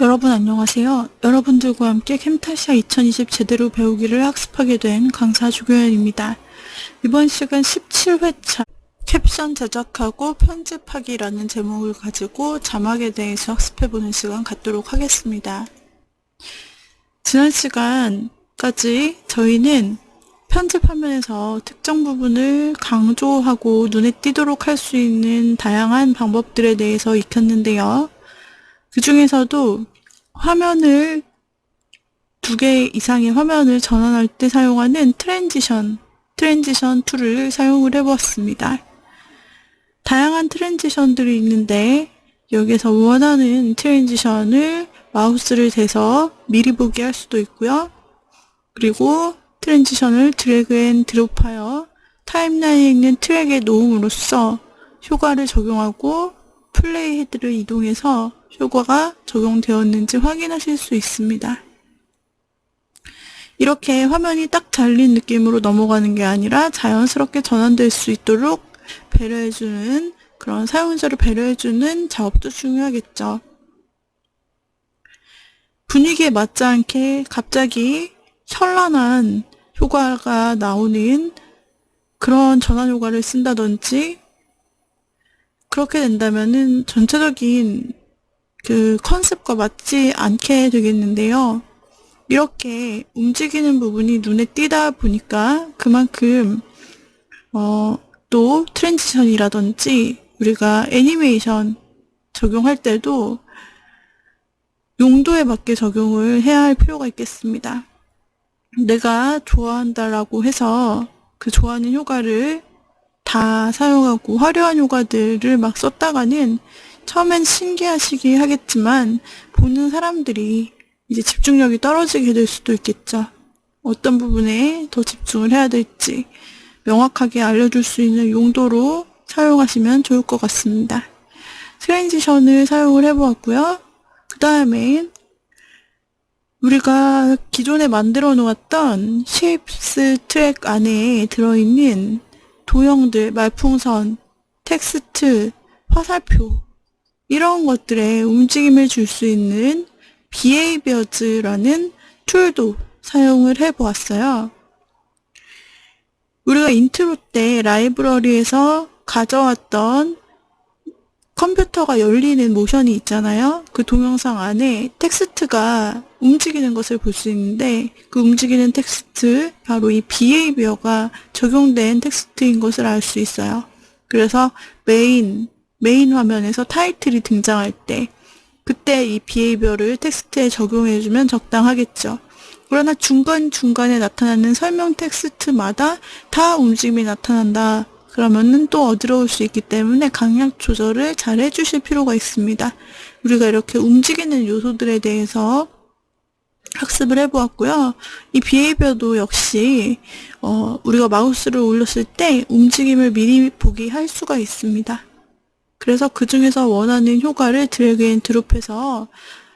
여러분 안녕하세요. 여러분들과 함께 캠타시아 2020 제대로 배우기를 학습하게 된 강사 조교연입니다. 이번 시간 17회차 캡션 제작하고 편집하기라는 제목을 가지고 자막에 대해서 학습해보는 시간 갖도록 하겠습니다. 지난 시간까지 저희는 편집 화면에서 특정 부분을 강조하고 눈에 띄도록 할 수 있는 다양한 방법들에 대해서 익혔는데요. 그 중에서도 화면을 두 개 이상의 화면을 전환할 때 사용하는 트랜지션, 트랜지션 툴을 사용을 해보았습니다. 다양한 트랜지션들이 있는데 여기서 원하는 트랜지션을 마우스를 대서 미리 보기 할 수도 있고요. 그리고 트랜지션을 드래그 앤 드롭하여 타임라인에 있는 트랙에 놓음으로써 효과를 적용하고 플레이 헤드를 이동해서 효과가 적용되었는지 확인하실 수 있습니다. 이렇게 화면이 딱 잘린 느낌으로 넘어가는 게 아니라 자연스럽게 전환될 수 있도록 배려해주는 그런 사용자를 배려해주는 작업도 중요하겠죠. 분위기에 맞지 않게 갑자기 현란한 효과가 나오는 그런 전환 효과를 쓴다든지 그렇게 된다면은 전체적인 그 컨셉과 맞지 않게 되겠는데요. 이렇게 움직이는 부분이 눈에 띄다 보니까 그만큼 어, 또 트랜지션이라든지 우리가 애니메이션 적용할 때도 용도에 맞게 적용을 해야 할 필요가 있겠습니다. 내가 좋아한다라고 해서 그 좋아하는 효과를 다 사용하고 화려한 효과들을 막 썼다가는 처음엔 신기하시기 하겠지만 보는 사람들이 이제 집중력이 떨어지게 될 수도 있겠죠. 어떤 부분에 더 집중을 해야 될지 명확하게 알려줄 수 있는 용도로 사용하시면 좋을 것 같습니다. 트랜지션을 사용을 해보았고요. 그 다음에 우리가 기존에 만들어 놓았던 쉐입스 트랙 안에 들어있는 도형들, 말풍선, 텍스트, 화살표 이런 것들에 움직임을 줄 수 있는 behaviors라는 툴도 사용을 해 보았어요. 우리가 인트로 때 라이브러리에서 가져왔던 컴퓨터가 열리는 모션이 있잖아요. 그 동영상 안에 텍스트가 움직이는 것을 볼 수 있는데 그 움직이는 텍스트 바로 이 behavior가 적용된 텍스트인 것을 알 수 있어요. 그래서 메인 메인 화면에서 타이틀이 등장할 때 그때 이 behavior를 텍스트에 적용해주면 적당하겠죠. 그러나 중간중간에 나타나는 설명 텍스트마다 다 움직임이 나타난다. 그러면은 또 어지러울 수 있기 때문에 강약 조절을 잘 해주실 필요가 있습니다. 우리가 이렇게 움직이는 요소들에 대해서 학습을 해보았고요. 이 비헤이비어도 역시 어, 우리가 마우스를 올렸을 때 움직임을 미리 보기 할 수가 있습니다. 그래서 그 중에서 원하는 효과를 드래그 앤 드롭해서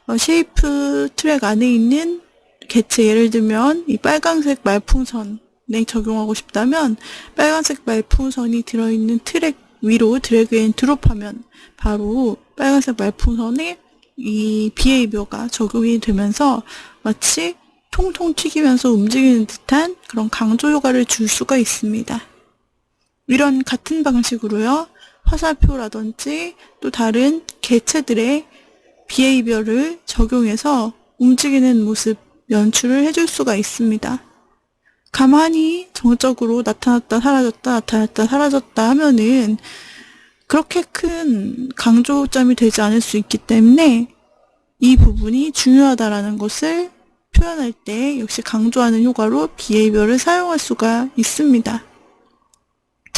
어, 쉐이프 트랙 안에 있는 개체 예를 들면 이 빨강색 말풍선에 적용하고 싶다면 빨간색 말풍선이 들어있는 트랙 위로 드래그 앤 드롭하면 바로 빨간색 말풍선에 이 비헤이비어가 적용이 되면서 마치 통통 튀기면서 움직이는 듯한 그런 강조 효과를 줄 수가 있습니다. 이런 같은 방식으로요. 화살표라든지 또 다른 개체들의 비헤이비어를 적용해서 움직이는 모습 연출을 해줄 수가 있습니다. 가만히 정적으로 나타났다 사라졌다 나타났다 사라졌다 하면은 그렇게 큰 강조점이 되지 않을 수 있기 때문에 이 부분이 중요하다라는 것을 표현할 때 역시 강조하는 효과로 비헤이비어를 사용할 수가 있습니다.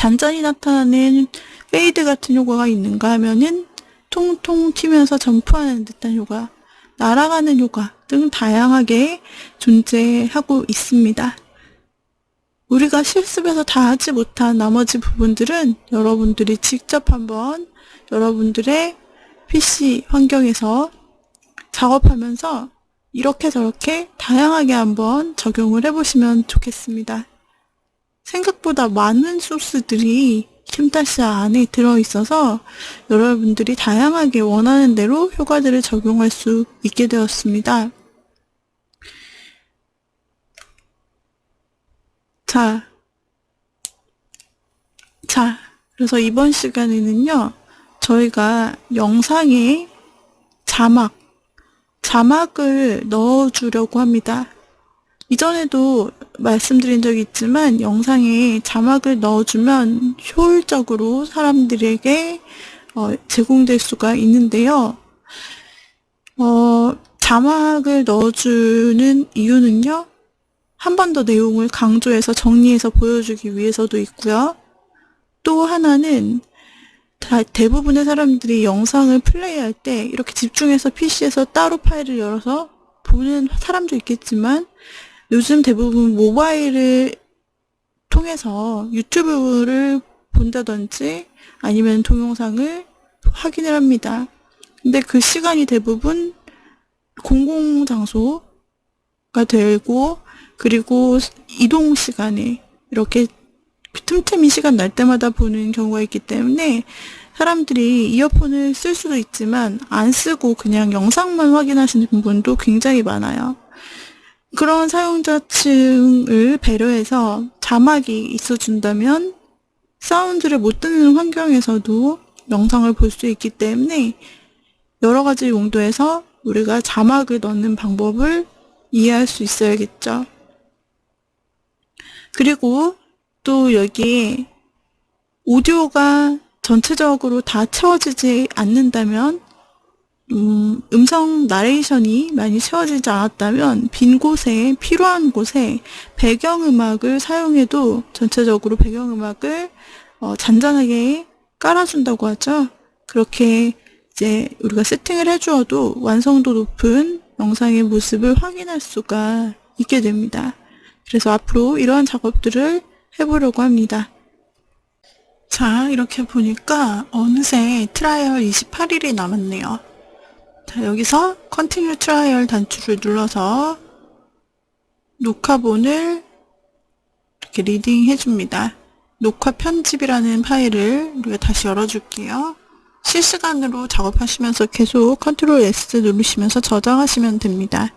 잔잔히 나타나는 페이드 같은 효과가 있는가 하면은 통통 튀면서 점프하는 듯한 효과, 날아가는 효과 등 다양하게 존재하고 있습니다. 우리가 실습에서 다 하지 못한 나머지 부분들은 여러분들이 직접 한번 여러분들의 PC 환경에서 작업하면서 이렇게 저렇게 다양하게 한번 적용을 해보시면 좋겠습니다. 생각보다 많은 소스들이 캠타스 안에 들어있어서 여러분들이 다양하게 원하는 대로 효과들을 적용할 수 있게 되었습니다. 자, 자, 그래서 이번 시간에는요, 저희가 영상에 자막, 자막을 넣어주려고 합니다. 이전에도 말씀드린 적이 있지만 영상에 자막을 넣어주면 효율적으로 사람들에게 어, 제공될 수가 있는데요. 어, 자막을 넣어주는 이유는요. 한 번 더 내용을 강조해서 정리해서 보여주기 위해서도 있고요. 또 하나는 다 대부분의 사람들이 영상을 플레이할 때 이렇게 집중해서 PC에서 따로 파일을 열어서 보는 사람도 있겠지만 요즘 대부분 모바일을 통해서 유튜브를 본다든지 아니면 동영상을 확인을 합니다. 근데 그 시간이 대부분 공공장소가 되고 그리고 이동 시간에 이렇게 틈틈이 시간 날 때마다 보는 경우가 있기 때문에 사람들이 이어폰을 쓸 수도 있지만 안 쓰고 그냥 영상만 확인하시는 분도 굉장히 많아요. 그런 사용자층을 배려해서 자막이 있어준다면 사운드를 못 듣는 환경에서도 영상을 볼 수 있기 때문에 여러 가지 용도에서 우리가 자막을 넣는 방법을 이해할 수 있어야겠죠. 그리고 또 여기에 오디오가 전체적으로 다 채워지지 않는다면 음, 음성 나레이션이 많이 채워지지 않았다면 빈 곳에 필요한 곳에 배경음악을 사용해도 전체적으로 배경음악을 어, 잔잔하게 깔아준다고 하죠. 그렇게 이제 우리가 세팅을 해주어도 완성도 높은 영상의 모습을 확인할 수가 있게 됩니다. 그래서 앞으로 이러한 작업들을 해보려고 합니다. 자, 이렇게 보니까 어느새 트라이얼 28일이 남았네요. 자, 여기서 Continue Trial 단추를 눌러서 녹화본을 이렇게 리딩 해줍니다. 녹화 편집이라는 파일을 우리가 다시 열어줄게요. 실시간으로 작업하시면서 계속 Ctrl S 누르시면서 저장하시면 됩니다.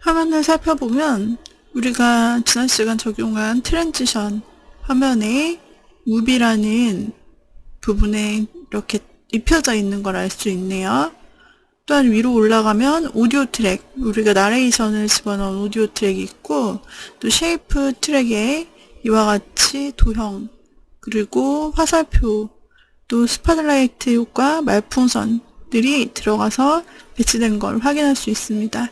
화면을 살펴보면 우리가 지난 시간 적용한 트랜지션 화면에 무비라는 부분에 이렇게 입혀져 있는 걸 알 수 있네요. 또한 위로 올라가면 오디오 트랙, 우리가 나레이션을 집어넣은 오디오 트랙이 있고 또 쉐이프 트랙에 이와 같이 도형, 그리고 화살표, 또 스파트라이트 효과, 말풍선들이 들어가서 배치된 걸 확인할 수 있습니다.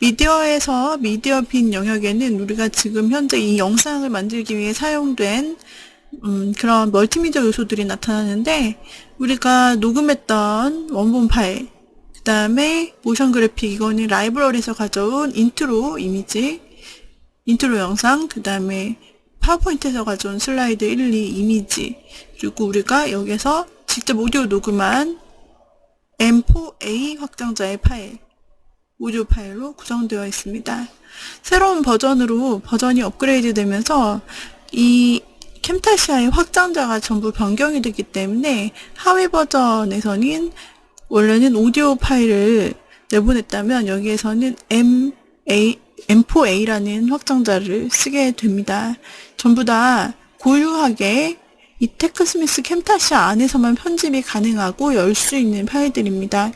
미디어에서 미디어 빈 영역에는 우리가 지금 현재 이 영상을 만들기 위해 사용된 음, 그런 멀티미디어 요소들이 나타나는데 우리가 녹음했던 원본 파일 그 다음에 모션 그래픽 이거는 라이브러리에서 가져온 인트로 이미지 인트로 영상 그 다음에 파워포인트에서 가져온 슬라이드 1, 2 이미지 그리고 우리가 여기서 직접 오디오 녹음한 M4A 확장자의 파일 오디오 파일로 구성되어 있습니다. 새로운 버전으로 버전이 업그레이드 되면서 이 캠타시아의 확장자가 전부 변경이 됐기 때문에 하위 버전에서는 원래는 오디오 파일을 내보냈다면 여기에서는 MA, M4A라는 확장자를 쓰게 됩니다. 전부 다 고유하게 이 테크스미스 캠타시아 안에서만 편집이 가능하고 열 수 있는 파일들입니다.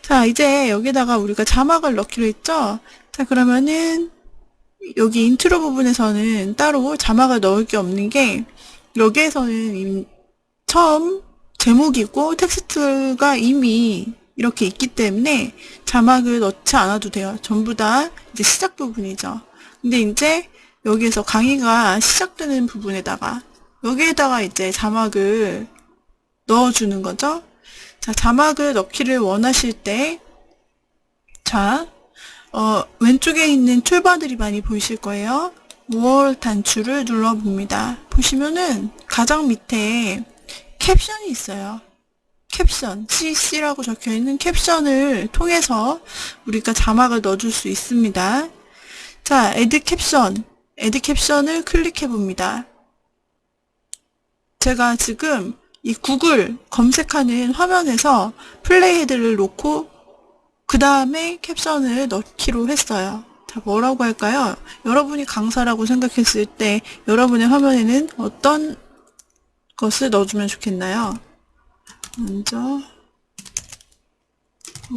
자, 이제 여기다가 우리가 자막을 넣기로 했죠? 자, 그러면은 여기 인트로 부분에서는 따로 자막을 넣을 게 없는 게 여기에서는 처음 제목이고 텍스트가 이미 이렇게 있기 때문에 자막을 넣지 않아도 돼요. 전부 다 이제 시작 부분이죠. 근데 이제 여기에서 강의가 시작되는 부분에다가 여기에다가 이제 자막을 넣어주는 거죠. 자, 자막을 넣기를 원하실 때, 자, 어, 왼쪽에 있는 툴바들이 많이 보이실 거예요. 무얼 단추를 눌러봅니다. 보시면은 가장 밑에 캡션이 있어요. 캡션, CC라고 적혀 있는 캡션을 통해서 우리가 자막을 넣어줄 수 있습니다. 자, 애드 캡션, 애드 캡션을 클릭해 봅니다. 제가 지금 이 구글 검색하는 화면에서 플레이헤드를 놓고 그 다음에 캡션을 넣기로 했어요. 자, 뭐라고 할까요? 여러분이 강사라고 생각했을 때 여러분의 화면에는 어떤 것을 넣어주면 좋겠나요? 먼저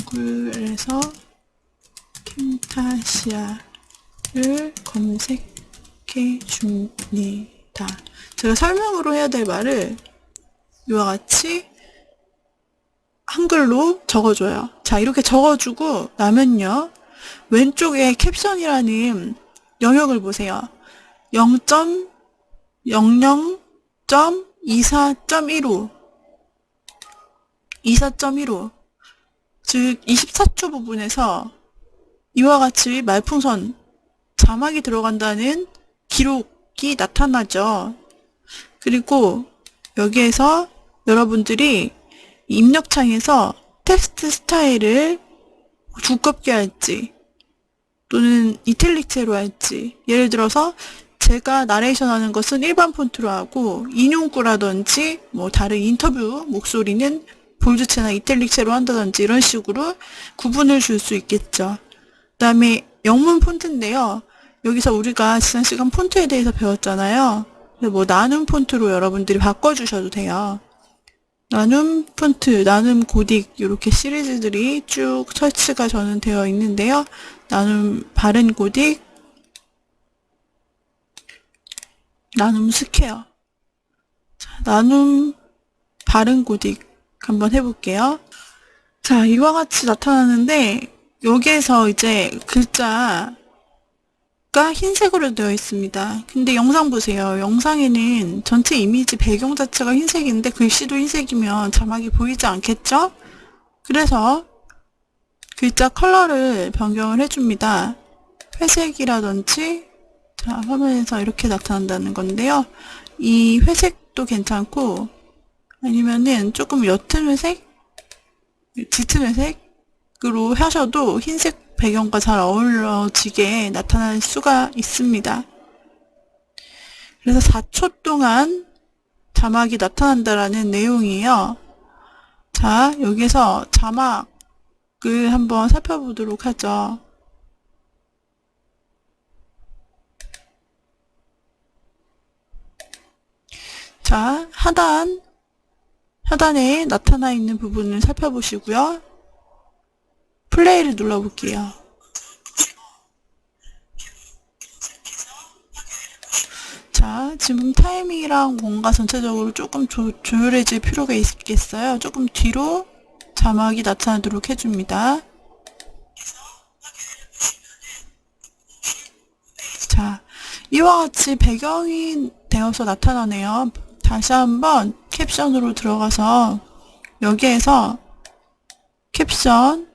구글에서 캠타시아를 검색해 줍니다. 제가 설명으로 해야 될 말을 이와 같이 한글로 적어줘요. 자, 이렇게 적어주고 나면요. 왼쪽에 캡션이라는 영역을 보세요. 0.00.24.15 24.15 즉 24초 부분에서 이와 같이 말풍선 자막이 들어간다는 기록이 나타나죠. 그리고 여기에서 여러분들이 입력창에서 텍스트 스타일을 두껍게 할지 또는 이탈릭체로 할지 예를 들어서 제가 나레이션 하는 것은 일반 폰트로 하고 인용구라든지 뭐 다른 인터뷰 목소리는 볼드체나 이탈릭체로 한다든지 이런 식으로 구분을 줄 수 있겠죠. 그 다음에 영문 폰트인데요. 여기서 우리가 지난 시간 폰트에 대해서 배웠잖아요. 뭐 나눔 폰트로 여러분들이 바꿔주셔도 돼요. 나눔 폰트, 나눔 고딕 이렇게 시리즈들이 쭉 설치가 저는 되어 있는데요. 나눔 바른 고딕, 나눔 스퀘어, 자, 나눔 바른 고딕 한번 해볼게요. 자, 이와 같이 나타나는데 여기에서 이제 글자 가 흰색으로 되어 있습니다. 근데 영상 보세요. 영상에는 전체 이미지 배경 자체가 흰색인데 글씨도 흰색이면 자막이 보이지 않겠죠? 그래서 글자 컬러를 변경을 해줍니다. 회색이라든지 자 화면에서 이렇게 나타난다는 건데요. 이 회색도 괜찮고 아니면은 조금 옅은 회색? 짙은 회색으로 하셔도 흰색 배경과 잘 어우러지게 나타날 수가 있습니다. 그래서 4초 동안 자막이 나타난다라는 내용이에요. 자, 여기서 자막을 한번 살펴보도록 하죠. 자, 하단, 하단에 나타나 있는 부분을 살펴보시고요. 플레이를 눌러볼게요. 자, 지금 타이밍이랑 뭔가 전체적으로 조금 조, 조율해질 필요가 있겠어요. 조금 뒤로 자막이 나타나도록 해줍니다. 자, 이와 같이 배경이 되어서 나타나네요. 다시 한번 캡션으로 들어가서 여기에서 캡션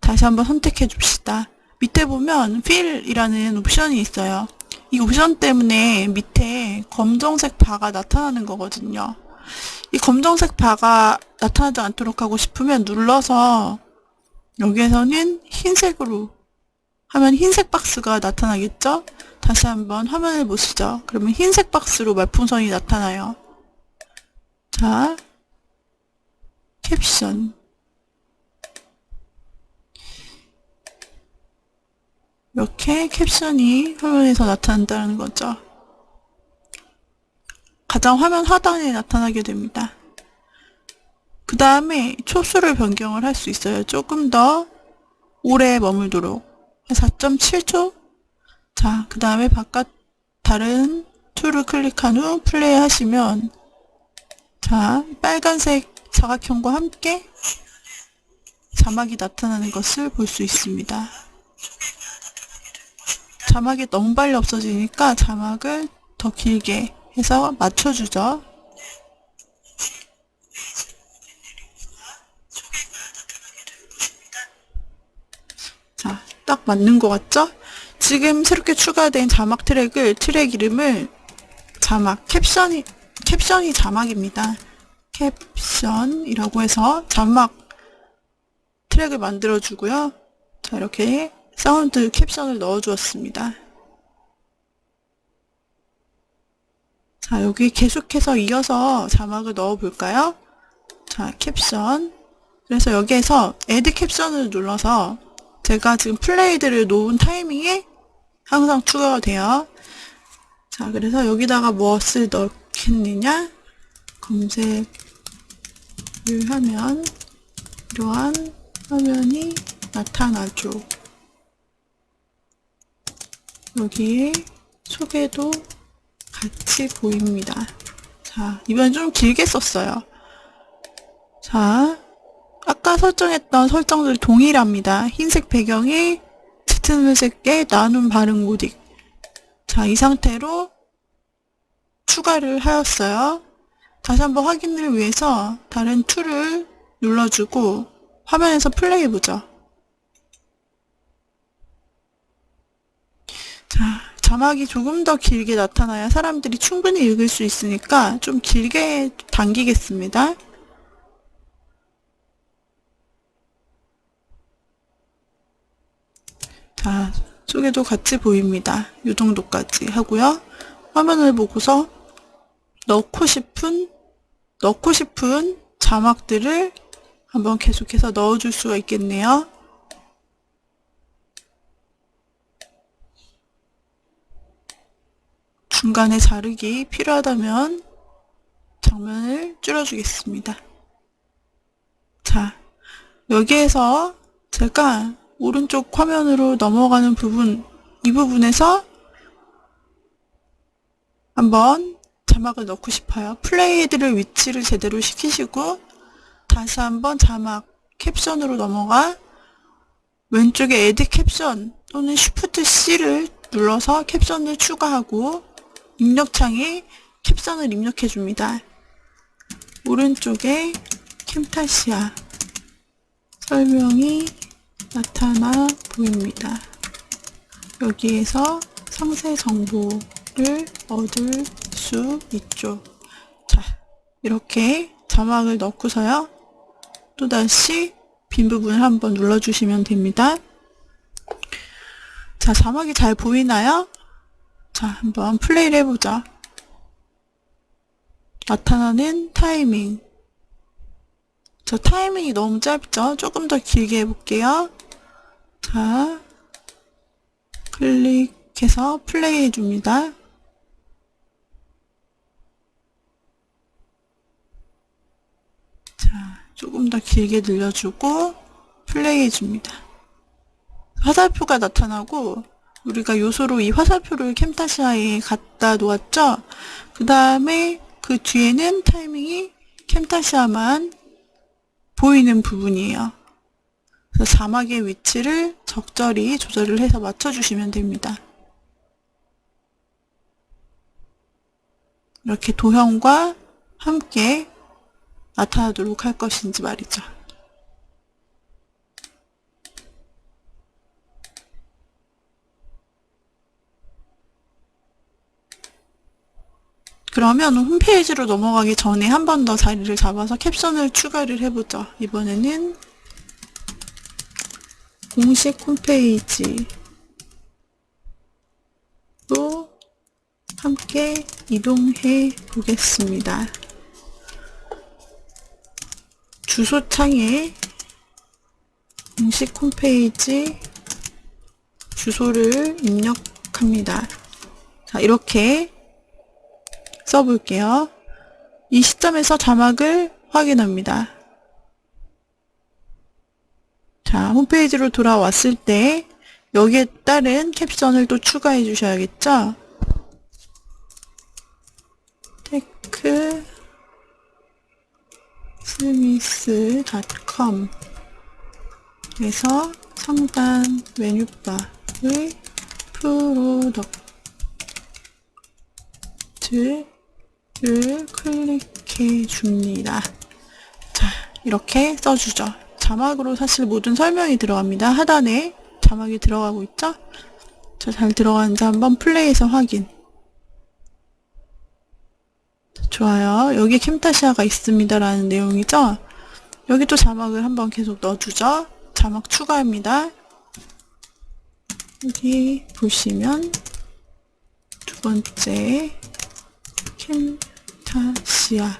다시 한번 선택해 줍시다. 밑에 보면 필이라는 옵션이 있어요. 이 옵션 때문에 밑에 검정색 바가 나타나는 거거든요. 이 검정색 바가 나타나지 않도록 하고 싶으면 눌러서 여기에서는 흰색으로 하면 흰색 박스가 나타나겠죠? 다시 한번 화면을 보시죠. 그러면 흰색 박스로 말풍선이 나타나요. 자, 캡션 이렇게 캡션이 화면에서 나타난다는 거죠. 가장 화면 하단에 나타나게 됩니다. 그 다음에 초수를 변경을 할 수 있어요. 조금 더 오래 머물도록 4.7초 자, 그 다음에 바깥 다른 툴을 클릭한 후 플레이 하시면 자, 빨간색 사각형과 함께 자막이 나타나는 것을 볼 수 있습니다. 자막이 너무 빨리 없어지니까 자막을 더 길게 해서 맞춰주죠. 자, 딱 맞는 것 같죠? 지금 새롭게 추가된 자막 트랙을 트랙 이름을 자막 캡션이 캡션이 자막입니다. 캡션이라고 해서 자막 트랙을 만들어 주고요. 자, 이렇게 사운드 캡션을 넣어 주었습니다. 자, 여기 계속해서 이어서 자막을 넣어 볼까요? 자, 캡션. 그래서 여기에서 애드 캡션을 눌러서 제가 지금 플레이드를 놓은 타이밍에 항상 추가가 돼요. 자, 그래서 여기다가 무엇을 넣겠느냐? 검색을 하면 이러한 화면이 나타나죠. 여기에 소개도 같이 보입니다. 자, 이번 좀 길게 썼어요. 자, 아까 설정했던 설정들 동일합니다. 흰색 배경에 짙은 회색의 나눔 발음 모딕. 자, 이 상태로 추가를 하였어요. 다시 한번 확인을 위해서 다른 툴을 눌러주고 화면에서 플레이 해보죠. 자, 자막이 조금 더 길게 나타나야 사람들이 충분히 읽을 수 있으니까 좀 길게 당기겠습니다. 자, 속에도 같이 보입니다. 이 정도까지 하고요. 화면을 보고서 넣고 싶은, 넣고 싶은 자막들을 한번 계속해서 넣어줄 수가 있겠네요. 중간에 자르기 필요하다면 장면을 줄여주겠습니다. 자, 여기에서 제가 오른쪽 화면으로 넘어가는 부분, 이 부분에서 한번 자막을 넣고 싶어요. 플레이드를 위치를 제대로 시키시고 다시 한번 자막 캡션으로 넘어가 왼쪽에 에드 캡션 또는 Shift C를 눌러서 캡션을 추가하고 입력창에 캡션을 입력해 줍니다. 오른쪽에 캠타시아 설명이 나타나 보입니다. 여기에서 상세 정보를 얻을 수 있죠. 자, 이렇게 자막을 넣고서요. 또다시 빈 부분을 한번 눌러주시면 됩니다. 자, 자막이 잘 보이나요? 자, 한번 플레이를 해보자. 나타나는 타이밍. 저 타이밍이 너무 짧죠? 조금 더 길게 해볼게요. 자, 클릭해서 플레이 해줍니다. 자, 조금 더 길게 늘려주고 플레이 해줍니다. 화살표가 나타나고 우리가 요소로 이 화살표를 캠타시아에 갖다 놓았죠? 그 다음에 그 뒤에는 타이밍이 캠타시아만 보이는 부분이에요. 자막의 위치를 적절히 조절을 해서 맞춰주시면 됩니다. 이렇게 도형과 함께 나타나도록 할 것인지 말이죠. 그러면 홈페이지로 넘어가기 전에 한 번 더 자리를 잡아서 캡션을 추가를 해보죠. 이번에는 공식 홈페이지로 함께 이동해 보겠습니다. 주소창에 공식 홈페이지 주소를 입력합니다. 자, 이렇게 써볼게요. 이 시점에서 자막을 확인합니다. 자, 홈페이지로 돌아왔을 때 여기에 따른 캡션을 또 추가해 주셔야겠죠? 테크 스미스.com 에서 상단 메뉴바의 프로덕트를 클릭해 줍니다. 자, 이렇게 써주죠. 자막으로 사실 모든 설명이 들어갑니다. 하단에 자막이 들어가고 있죠? 자, 잘 들어가는지 한번 플레이해서 확인. 좋아요. 여기 캠타시아가 있습니다. 라는 내용이죠? 여기 또 자막을 한번 계속 넣어주죠? 자막 추가합니다. 여기 보시면 두 번째 캠타시아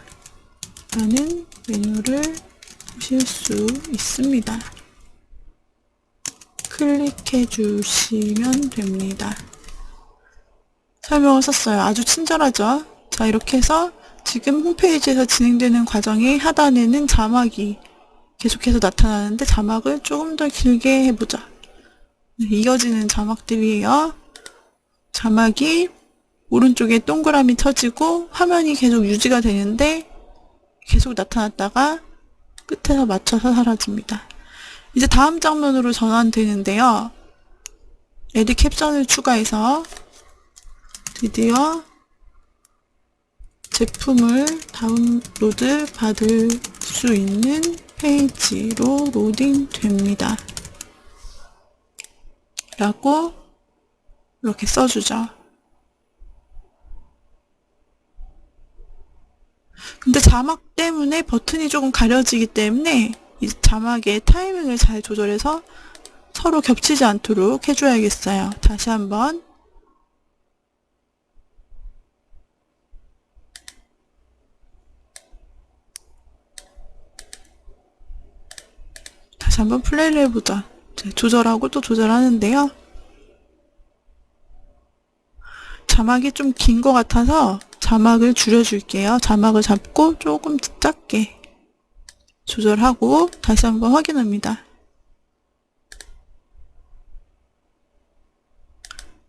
라는 메뉴를 보실 수 있습니다. 클릭해 주시면 됩니다. 설명을 썼어요. 아주 친절하죠? 자, 이렇게 해서 지금 홈페이지에서 진행되는 과정의 하단에는 자막이 계속해서 나타나는데 자막을 조금 더 길게 해보자. 네, 이어지는 자막들이에요. 자막이 오른쪽에 동그라미 쳐지고 화면이 계속 유지가 되는데 계속 나타났다가 끝에서 맞춰서 사라집니다. 이제 다음 장면으로 전환되는데요. 에디 캡션을 추가해서 드디어 제품을 다운로드 받을 수 있는 페이지로 로딩 됩니다. 라고 이렇게 써주죠. 근데 자막 때문에 버튼이 조금 가려지기 때문에 이 자막의 타이밍을 잘 조절해서 서로 겹치지 않도록 해줘야겠어요. 다시 한번 다시 한번 플레이를 해보자. 자, 조절하고 또 조절하는데요. 자막이 좀 긴 것 같아서 자막을 줄여줄게요. 자막을 잡고 조금 작게 조절하고 다시 한번 확인합니다.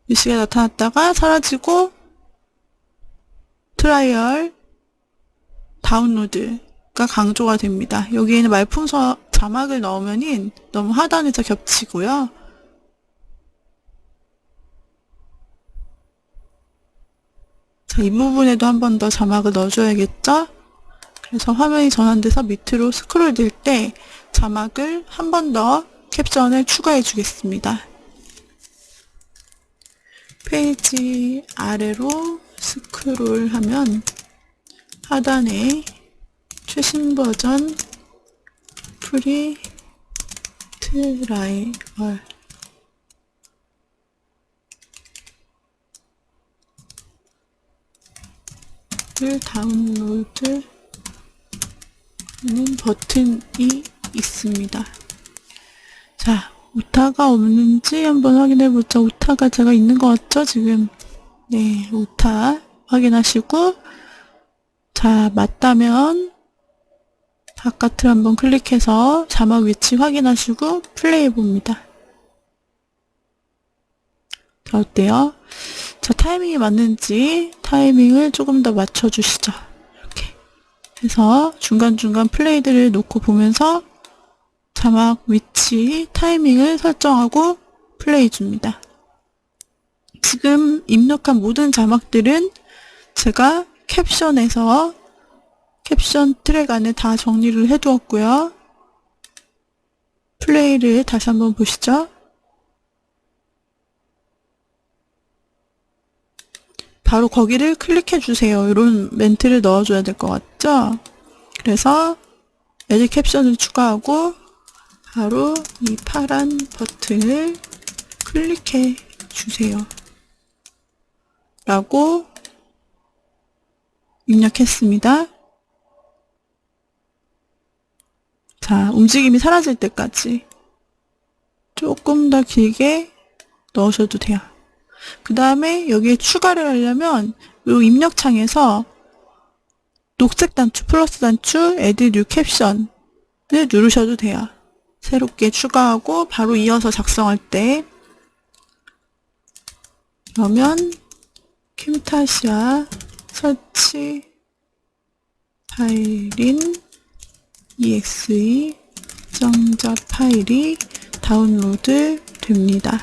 글씨가 나타났다가 사라지고 트라이얼 다운로드가 강조가 됩니다. 여기에는 말풍서 자막을 넣으면 너무 하단에서 겹치고요. 이 부분에도 한 번 더 자막을 넣어줘야겠죠? 그래서 화면이 전환돼서 밑으로 스크롤 될 때 자막을 한 번 더 캡션을 추가해 주겠습니다. 페이지 아래로 스크롤하면 하단에 최신 버전 프리 트라이얼 을 다운로드 하는 버튼이 있습니다. 자, 오타가 없는지 한번 확인해 보자. 오타가 제가 있는 것 같죠? 지금. 네, 오타 확인하시고 자, 맞다면 바깥을 한번 클릭해서 자막 위치 확인하시고 플레이 해 봅니다. 자, 어때요? 자, 타이밍이 맞는지 타이밍을 조금 더 맞춰주시죠. 이렇게 해서 중간중간 플레이들을 놓고 보면서 자막 위치, 타이밍을 설정하고 플레이 줍니다. 지금 입력한 모든 자막들은 제가 캡션에서 캡션 트랙 안에 다 정리를 해두었고요. 플레이를 다시 한번 보시죠. 바로 거기를 클릭해 주세요. 이런 멘트를 넣어줘야 될 것 같죠? 그래서 에디 캡션을 추가하고 바로 이 파란 버튼을 클릭해 주세요. 라고 입력했습니다. 자, 움직임이 사라질 때까지 조금 더 길게 넣으셔도 돼요. 그 다음에 여기에 추가를 하려면 이 입력창에서 녹색 단추, 플러스 단추, 에드 뉴 캡션을 누르셔도 돼요. 새롭게 추가하고 바로 이어서 작성할 때 그러면 캠타시아 설치 파일인 exe 정자 파일이 다운로드 됩니다.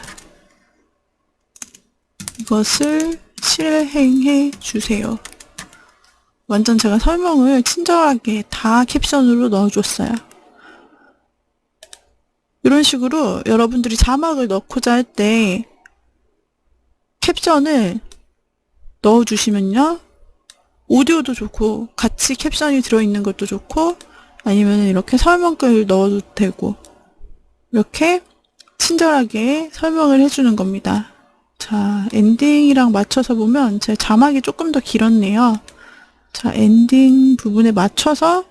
이것을 실행해 주세요. 완전 제가 설명을 친절하게 다 캡션으로 넣어줬어요. 이런 식으로 여러분들이 자막을 넣고자 할 때 캡션을 넣어주시면요. 오디오도 좋고 같이 캡션이 들어있는 것도 좋고 아니면 이렇게 설명글 넣어도 되고 이렇게 친절하게 설명을 해주는 겁니다. 자, 엔딩이랑 맞춰서 보면 제 자막이 조금 더 길었네요. 자, 엔딩 부분에 맞춰서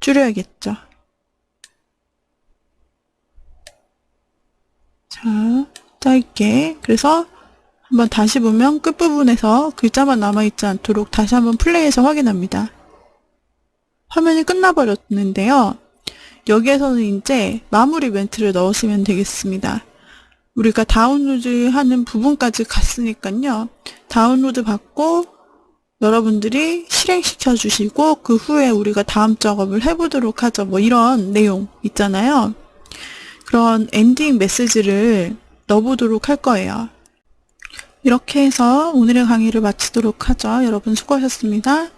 줄여야겠죠. 자, 짧게. 그래서 한번 다시 보면 끝부분에서 글자만 남아있지 않도록 다시 한번 플레이해서 확인합니다. 화면이 끝나버렸는데요. 여기에서는 이제 마무리 멘트를 넣으시면 되겠습니다. 우리가 다운로드 하는 부분까지 갔으니까요. 다운로드 받고 여러분들이 실행시켜 주시고 그 후에 우리가 다음 작업을 해보도록 하죠. 뭐 이런 내용 있잖아요. 그런 엔딩 메시지를 넣어보도록 할 거예요. 이렇게 해서 오늘의 강의를 마치도록 하죠. 여러분 수고하셨습니다.